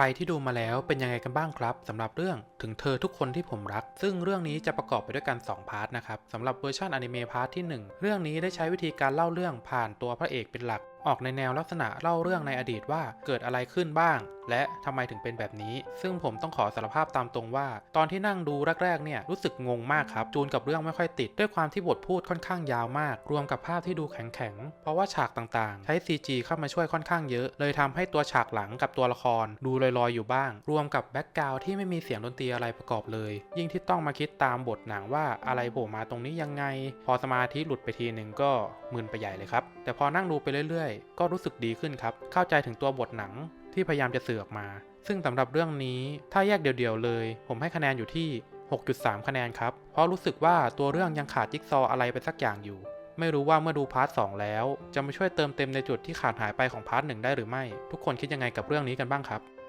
ใครที่ดูมาแล้วเป็นยังไงกันบ้างครับสำหรับเรื่องถึงเธอทุกคนที่ผมรัก ซึ่งเรื่องนี้จะประกอบไปด้วยกัน 2 พาร์ทนะครับสำหรับเวอร์ชันอนิเมะพาร์ทที่ 1 เรื่องนี้ได้ใช้วิธีการเล่าเรื่องผ่านตัวพระเอกเป็นหลักออกในแนวลักษณะเล่าเรื่องในอดีตว่าเกิดอะไรขึ้นบ้าง และทำไมถึงเป็นแบบนี้ ซึ่งผมต้องขอสารภาพตามตรงว่า ตอนที่นั่งดูแรกๆเนี่ยรู้สึกงงมากครับ จูนกับเรื่องไม่ค่อยติด ด้วยความที่บทพูดค่อนข้างยาวมาก รวมกับภาพที่ดูแข็งๆ เพราะว่าฉากต่างๆ ใช้ CG เข้ามาช่วยค่อนข้างเยอะ เลยทำให้ตัวฉากหลังกับตัวละคร ดูลอยๆอยู่บ้าง รวมกับแบ็กกราวที่ไม่มีเสียงดนตรีอะไรประกอบเลย ยิ่งที่ต้องมาคิดตามบทหนังว่าอะไรโผล่มาตรงนี้ยังไง พอสมาธิหลุดไปทีหนึ่งก็มึนไปใหญ่เลยครับแต่พอนั่งดูไปเรื่อยๆ ก็รู้สึกดีขึ้นครับ เข้าใจถึงตัวบทหนังที่พยายามจะสื่อออกมา ซึ่งสำหรับเรื่องนี้ถ้าแยกเดี่ยวๆเลย ผมให้คะแนนอยู่ที่ 6.3 คะแนนครับ เพราะรู้สึกว่าตัวเรื่องยังขาดจิ๊กซออะไรไปสักอย่างอยู่ ไม่รู้ว่าเมื่อดูพาร์ท2แล้ว จะมาช่วยเติมเต็มในจุดที่ขาดหายไปของพาร์ทหนึ่งได้หรือไม่ ทุกคนคิดยังไงกับเรื่องนี้กันบ้างครับ